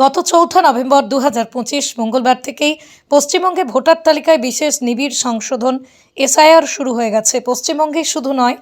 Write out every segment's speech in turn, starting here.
গত চৌঠা নভেম্বর দু হাজার পঁচিশ মঙ্গলবার থেকেই পশ্চিমবঙ্গে ভোটার তালিকায় বিশেষ নিবিড় সংশোধন এসআইআর শুরু হয়ে গেছে। পশ্চিমবঙ্গেই শুধু নয়,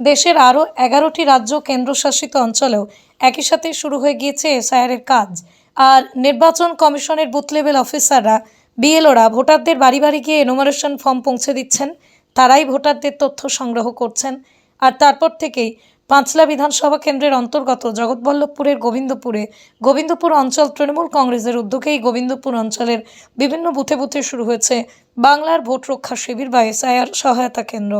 দেশের আরও এগারোটি রাজ্য কেন্দ্রশাসিত অঞ্চলেও একই সাথে শুরু হয়ে গিয়েছে এসআইআর এর কাজ। আর নির্বাচন কমিশনের বুথ লেভেল অফিসাররা, বিএলওরা ভোটারদের বাড়ি বাড়ি গিয়ে এনোমারেশন ফর্ম পৌঁছে দিচ্ছেন। তারাই ভোটারদের তথ্য সংগ্রহ করছেন। আর তারপর থেকেই পাঁচলা বিধানসভা কেন্দ্রের অন্তর্গত জগৎবল্লভপুরের গোবিন্দপুরে গোবিন্দপুর অঞ্চল তৃণমূল কংগ্রেসের উদ্যোগেই গোবিন্দপুর অঞ্চলের বিভিন্ন বুথে বুথে শুরু হয়েছে বাংলার ভোট রক্ষা শিবির বা এসআইআর সহায়তা কেন্দ্র।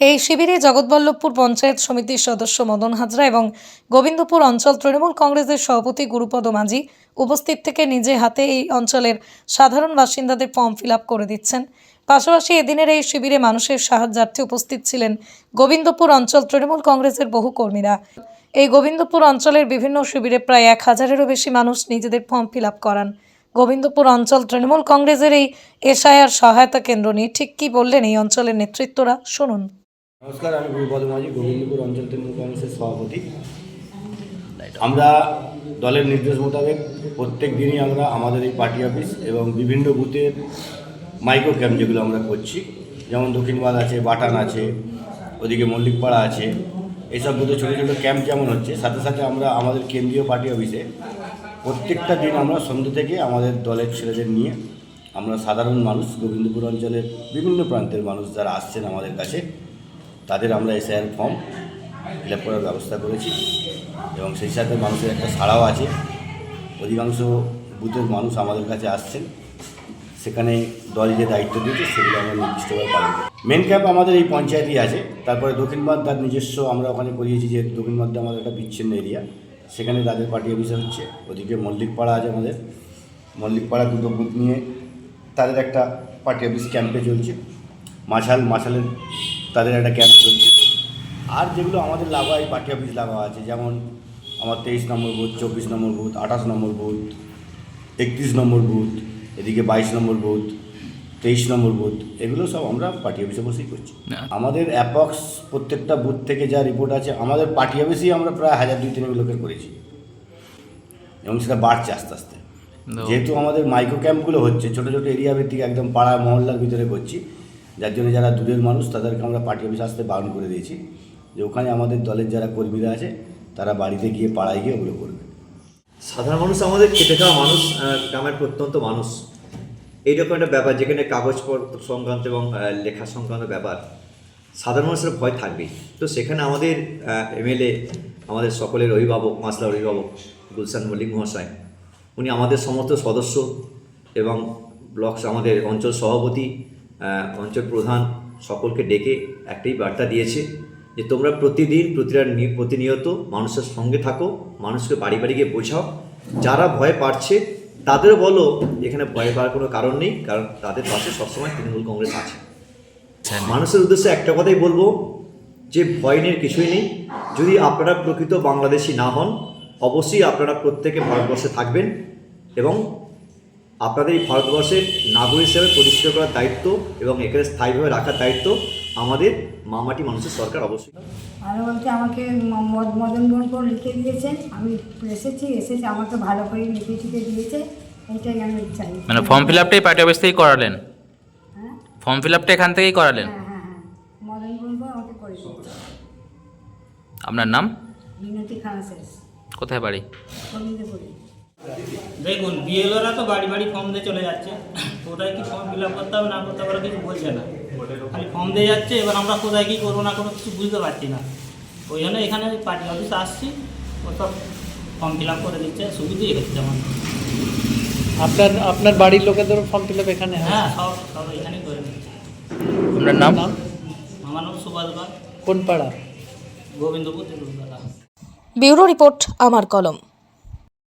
এই শিবিরে জগৎবল্লভপুর পঞ্চায়েত সমিতির সদস্য মদন হাজরা এবং গোবিন্দপুর অঞ্চল তৃণমূল কংগ্রেসের সভাপতি গুরুপদ মাঝি উপস্থিত থেকে নিজে হাতে এই অঞ্চলের সাধারণ বাসিন্দাদের ফর্ম ফিল করে দিচ্ছেন। পাশাপাশি এদিনের এই শিবিরে মানুষের সাহায্যার্থে উপস্থিত ছিলেন গোবিন্দপুর অঞ্চল তৃণমূল কংগ্রেসের বহু কর্মীরা। এই গোবিন্দপুর অঞ্চলের বিভিন্ন শিবিরে প্রায় এক হাজারেরও বেশি মানুষ নিজেদের ফর্ম ফিল করান। গোবিন্দপুর অঞ্চল তৃণমূল কংগ্রেসের এই এসআইআর সহায়তা কেন্দ্র নিয়ে ঠিক কী বললেন এই অঞ্চলের নেতৃত্বরা? শুনুন। নমস্কার, আমি গুরুপদ মাঝি, গোবিন্দপুর অঞ্চল তৃণমূল কংগ্রেসের সভাপতি। আমরা দলের নির্দেশ মোতাবেক প্রত্যেক দিনই আমরা আমাদের এই পার্টি অফিস এবং বিভিন্ন বুথের মাইক্রো ক্যাম্প যেগুলো আমরা করছি, যেমন দক্ষিণবাদ আছে, বাটান আছে, ওদিকে মল্লিকপাড়া আছে এইসব বুথে ছোটো ছোটো ক্যাম্প যেমন হচ্ছে, সাথে সাথে আমরা আমাদের কেন্দ্রীয় পার্টি অফিসে প্রত্যেকটা দিন আমরা সন্ধ্যে থেকে আমাদের দলের ছেলেদের নিয়ে আমরা সাধারণ মানুষ, গোবিন্দপুর অঞ্চলের বিভিন্ন প্রান্তের মানুষ যারা আসছেন আমাদের কাছে, তাদের আমরা এসআইআর ফর্ম ফিল আপ করার ব্যবস্থা করেছি এবং সেই সাথে মানুষের একটা সাড়াও আছে, অধিকাংশ বুথের মানুষ আমাদের কাছে আসছেন। সেখানে দল যে দায়িত্ব দিয়েছে সেগুলো আমরা নির্দিষ্টভাবে পালন করি। মেন ক্যাম্প আমাদের এই পঞ্চায়েতই আছে। তারপরে দক্ষিণ তার নিজস্ব আমরা ওখানে করিয়েছি যে দক্ষিণ বাদ্দা আমাদের একটা বিচ্ছিন্ন এরিয়া সেখানে তাদের পার্টি অফিসার হচ্ছে। ওদিকে মল্লিকপাড়া আছে আমাদের। মল্লিকপাড়া দুটো বুথ নিয়ে তাদের একটা পার্টি অফিস ক্যাম্পে চলছে। মাছাল, মাছালের তাদের একটা ক্যাম্প চলছে। আর যেগুলো আমাদের লাগা এই পার্টি অফিস লাগা আছে, যেমন আমার তেইশ নম্বর বুথ চব্বিশ নম্বর বুথ আঠাশ নম্বর বুথ একত্রিশ নম্বর বুথ এদিকে বাইশ নম্বর বুথ তেইশ নম্বর বুথ এগুলো সব আমরা পার্টি অফিসে বসেই করছি। আমাদের অ্যাপক্স প্রত্যেকটা বুথ থেকে যা রিপোর্ট আছে আমাদের পার্টি অফিসেই আমরা প্রায় হাজার দুই তিন লোকের করেছি। এবং সেটা বাড়ছে আস্তে আস্তে। যেহেতু আমাদের মাইক্রো ক্যাম্পগুলো হচ্ছে ছোটো ছোটো এরিয়া ভিত্তিক একদম পাড়া মহল্লার ভিতরে করছি যার জন্য যারা দূরের মানুষ তাদেরকে আমরা পার্টি অফিস আসতে বারণ করে দিয়েছি। যে ওখানে আমাদের দলের যারা কর্মীরা আছে তারা বাড়িতে গিয়ে পাড়ায় গিয়ে ওগুলো করবে। সাধারণ মানুষ আমাদের খেটে খাওয়া মানুষ গ্রামের প্রত্যন্ত মানুষ। এইরকম একটা ব্যাপার যেখানে কাগজপত্র সংক্রান্ত এবং লেখা সংক্রান্ত ব্যাপার, সাধারণ মানুষের ভয় থাকবেই। তো সেখানে আমাদের এমএলএ, আমাদের সকলের অভিভাবক, মাসলার অভিভাবক গুলশান মল্লিক মহাশয়, উনি আমাদের সমস্ত সদস্য এবং ব্লক, আমাদের অঞ্চল সভাপতি অঞ্চল প্রধান, সকলকে ডেকে একটাই বার্তা দিয়েছে যে তোমরা প্রতিদিন প্রতিটা প্রতিনিয়ত মানুষের সঙ্গে থাকো মানুষকে বাড়ি বাড়ি গিয়ে বোঝাও। যারা ভয় পাচ্ছে তাদেরও বলো এখানে ভয় পাওয়ার কোনো কারণ নেই কারণ তাদের পাশে সবসময় তৃণমূল কংগ্রেস আছে। মানুষের উদ্দেশ্যে একটা কথাই বলব যে ভয় নিয়ে কিছুই নেই। যদি আপনারা প্রকৃত বাংলাদেশি না হন অবশ্যই আপনারা প্রত্যেকে ভারতবর্ষে থাকবেন এবং আপনাদের এই ভারতবর্ষের নাগরিক হিসেবে প্রতিষ্ঠিত করার দায়িত্ব এবং এখানে স্থায়ীভাবে রাখার দায়িত্ব আমাদের মামাটি মানুষের সরকার অবশ্যই। ভালো বলতে আমাকে মদন বরকর লিখে দিয়েছে। আমি এসেছি এসেছি আমাকে ভালো করে লিখে শিখে দিয়েছে। এটাই আমি চাই। মানে ফর্ম ফিল আপটাই পার্টি অফিস থেকেই করালেন? হ্যাঁ। ফর্ম ফিল আপটা এখান থেকেই করালেন? হ্যাঁ হ্যাঁ হ্যাঁ। মদন আমাকে করে আপনার নাম? মিনতি খান কোথায় বাড়ি? গোবিন্দপুরে দেখুন বিএলওরা তো বাড়ি বাড়ি ফর্ম দিয়ে চলে যাচ্ছে। কোথায় কি ফর্ম ফিল আপ করতে হবে না করতে হবে কিছু বলছে না। খালি ফর্ম দিয়ে যাচ্ছে এবার আমরা কোথায় কী করব না কোনো কিছু বুঝতে পারছি না। ওই জন্য এখানে পার্টি অফিসে আসছি ও সব ফর্ম ফিল আপ করে দিচ্ছে সুবিধেই হচ্ছে আমার। আপনার আপনার বাড়ির লোকেদের ফর্ম ফিল আপ এখানে হ্যাঁ সব সব এখানেই করে দিচ্ছে আপনার নাম? আমার নাম সুভাষ কোন পাড়া? গোবিন্দপুর তেলুগুদারা ব্যুরো রিপোর্ট আমার কলম।